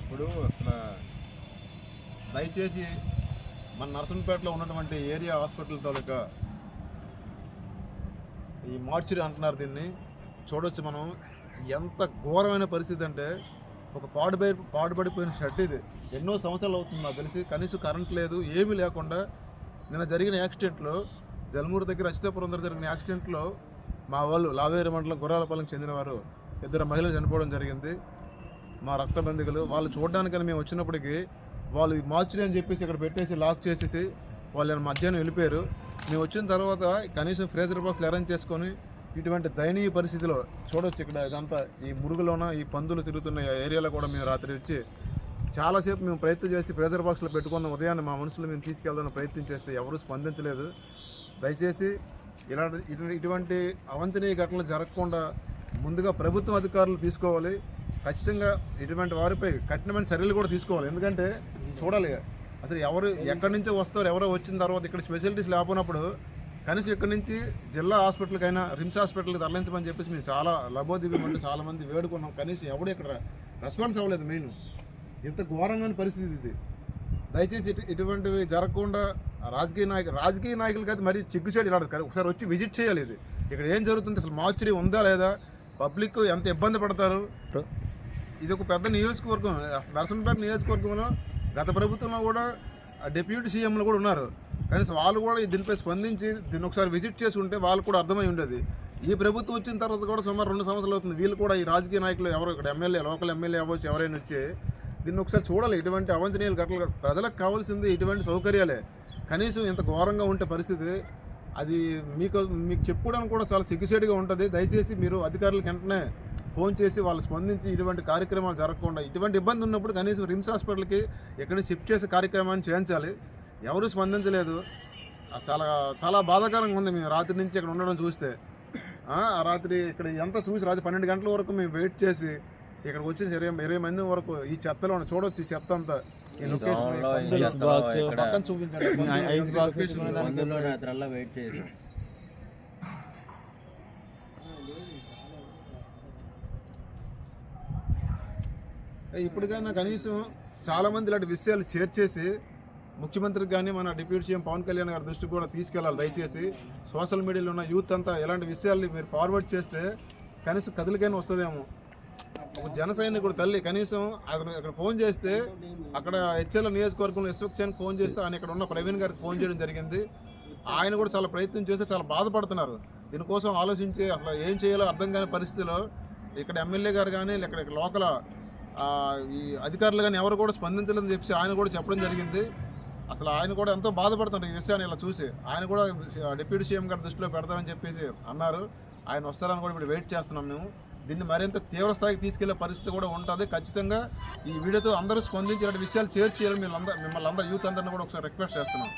ఇప్పుడు అసలు దయచేసి మన నర్సంపేటలో ఉన్నటువంటి ఏరియా హాస్పిటల్ తాలూకా ఈ మార్చురీ అంటున్నారు దీన్ని. చూడొచ్చు మనం. ఎంత ఘోరమైన పరిస్థితి అంటే ఒక పాడుపై పాడుబడిపోయిన షర్ట్ ఇది. ఎన్నో సంవత్సరాలు అవుతుంది నాకు తెలిసి. కనీసం కరెంట్ లేదు ఏమీ లేకుండా నిన్న జరిగిన యాక్సిడెంట్లో జలమూరు దగ్గర అచితాపురం దగ్గర జరిగిన యాక్సిడెంట్లో మా వాళ్ళు లావేరు మండలం గుర్రాలపాలెం చెందినవారు. ఇద్దరు మహిళలు చనిపోవడం జరిగింది. మా రక్త బంధువులు వాళ్ళు చూడడానికని మేము వచ్చినప్పటికీ వాళ్ళు ఈ మార్చురీ అని చెప్పేసి ఇక్కడ పెట్టేసి లాక్ చేసేసి వాళ్ళని మధ్యాహ్నం వెళ్ళిపోయారు. మేము వచ్చిన తర్వాత కనీసం ఫ్రేజర్ బాక్స్ అరేంజ్ చేసుకొని ఇటువంటి దయనీయ పరిస్థితిలో చూడొచ్చు ఇక్కడ ఇదంతా. ఈ మురుగులోన ఈ పందులు తిరుగుతున్న ఏరియాలో కూడా మేము రాత్రి వచ్చి చాలాసేపు మేము ప్రయత్నం చేసి ప్రెజర్ బాక్స్లో పెట్టుకున్న ఉదయాన్నే మా మనుషులు మేము తీసుకెళ్దామని ప్రయత్నం చేస్తే ఎవరూ స్పందించలేదు. దయచేసి ఇలాంటి ఇటువంటి అవంచనీయ ఘటనలు జరగకుండా ముందుగా ప్రభుత్వం అధికారులు తీసుకోవాలి. ఖచ్చితంగా ఇటువంటి వారిపై కఠినమైన చర్యలు కూడా తీసుకోవాలి. ఎందుకంటే చూడాలి అసలు ఎవరు ఎక్కడి నుంచో వస్తారు ఎవరో వచ్చిన తర్వాత ఇక్కడ స్పెషాలిటీస్ లేకపోయినప్పుడు కనీసం ఇక్కడి నుంచి జిల్లా హాస్పిటల్కైనా రిమ్స్ హాస్పిటల్కి తరలించమని చెప్పేసి మేము చాలా లబోదివ్వమంటే చాలామంది వేడుకున్నాం కనీసం ఎవడు ఇక్కడ రెస్పాన్స్ అవ్వలేదు మెయిన్. ఇంత ఘోరంగా పరిస్థితి ఇది. దయచేసి ఇటు ఇటువంటివి జరగకుండా రాజకీయ నాయకులు రాజకీయ నాయకులకి అయితే మరీ చిగ్గుచేడు ఇలా కానీ ఒకసారి వచ్చి విజిట్ చేయాలి ఇది. ఇక్కడ ఏం జరుగుతుంది? అసలు మార్చురీ ఉందా లేదా? పబ్లిక్ ఎంత ఇబ్బంది పడతారు? ఇది ఒక పెద్ద నియోజకవర్గం. నరసింహపేట నియోజకవర్గంలో గత ప్రభుత్వంలో కూడా డిప్యూటీ సీఎంలు కూడా ఉన్నారు. కనీసం వాళ్ళు కూడా దీనిపై స్పందించి దీన్ని ఒకసారి విజిట్ చేసి ఉంటే వాళ్ళు కూడా అర్థమై ఉండేది. ఈ ప్రభుత్వం వచ్చిన తర్వాత కూడా సుమారు రెండు సంవత్సరాలు అవుతుంది. వీళ్ళు కూడా ఈ రాజకీయ నాయకులు ఎవరు ఇక్కడ ఎమ్మెల్యే లోకల్ ఎమ్మెల్యే అవ్వచ్చు ఎవరైనా వచ్చి దీన్ని ఒకసారి చూడాలి. ఇటువంటి అవంచనీయాలు ఘటనలు ప్రజలకు కావాల్సింది ఇటువంటి సౌకర్యాలే. కనీసం ఇంత ఘోరంగా ఉంటే పరిస్థితి అది మీకు మీకు చెప్పుకోవడానికి కూడా చాలా సిగ్గుసేటుగా ఉంటుంది. దయచేసి మీరు అధికారులకు వెంటనే ఫోన్ చేసి వాళ్ళు స్పందించి ఇటువంటి కార్యక్రమాలు జరగకుండా ఇటువంటి ఇబ్బంది ఉన్నప్పుడు కనీసం రిమ్స్ హాస్పిటల్కి ఎక్కడికి షిఫ్ట్ చేసే కార్యక్రమాన్ని చేయించాలి. ఎవరు స్పందించలేదు. చాలా చాలా బాధాకరంగా ఉంది. మేము రాత్రి నుంచి ఇక్కడ ఉండడం చూస్తే ఆ రాత్రి ఇక్కడ ఎంత చూసి రాత్రి పన్నెండు గంటల వరకు మేము వెయిట్ చేసి ఇక్కడికి వచ్చి ఇరవై ఇరవై మంది వరకు ఈ చెత్తలో చూడొచ్చు ఈ చెత్త అంతా. పక్కన చూపించండి. ఇప్పటికైనా కనీసం చాలా మంది ఇలాంటి విషయాలు చేర్చేసి ముఖ్యమంత్రికి కానీ మన డిప్యూటీ సీఎం పవన్ కళ్యాణ్ గారి దృష్టికి కూడా తీసుకెళ్ళాలి దయచేసి. సోషల్ మీడియాలో ఉన్న యూత్ అంతా ఇలాంటి విషయాల్ని మీరు ఫార్వర్డ్ చేస్తే కనీసం కథలకైనా వస్తుందేమో. ఒక జన సైనికుడు తల్లి కనీసం అతను ఇక్కడ ఫోన్ చేస్తే అక్కడ హెచ్ఎల్ నియోజకవర్గంలో ఎస్వక్షన్ ఫోన్ చేస్తే ఆయన ఇక్కడ ఉన్న ప్రవీణ్ గారికి ఫోన్ చేయడం జరిగింది. ఆయన కూడా చాలా ప్రయత్నం చేస్తే చాలా బాధపడుతున్నారు. దీనికోసం ఆలోచించి అసలు ఏం చేయాలో అర్థం కాని పరిస్థితిలో ఇక్కడ ఎమ్మెల్యే గారు కానీ ఇక్కడ లోకల్ ఈ అధికారులు కానీ ఎవరు కూడా స్పందించలేదని చెప్పి ఆయన కూడా చెప్పడం జరిగింది. అసలు ఆయన కూడా ఎంతో బాధపడుతున్నారు ఈ విషయాన్ని ఇలా చూసి. ఆయన కూడా డిప్యూటీ సీఎం గారి దృష్టిలో పెడతామని చెప్పేసి అన్నారు. ఆయన వస్తారని కూడా ఇప్పుడు వెయిట్ చేస్తున్నాం మేము. దీన్ని మరింత తీవ్ర స్థాయికి తీసుకెళ్ళే పరిస్థితి కూడా ఉంటుంది. ఖచ్చితంగా ఈ వీడియోతో అందరూ స్పందించి విషయాలు షేర్ చేయాలని మిమ్మల్ని అందరూ యూత్ అందరిని కూడా ఒకసారి రిక్వెస్ట్ చేస్తున్నాం.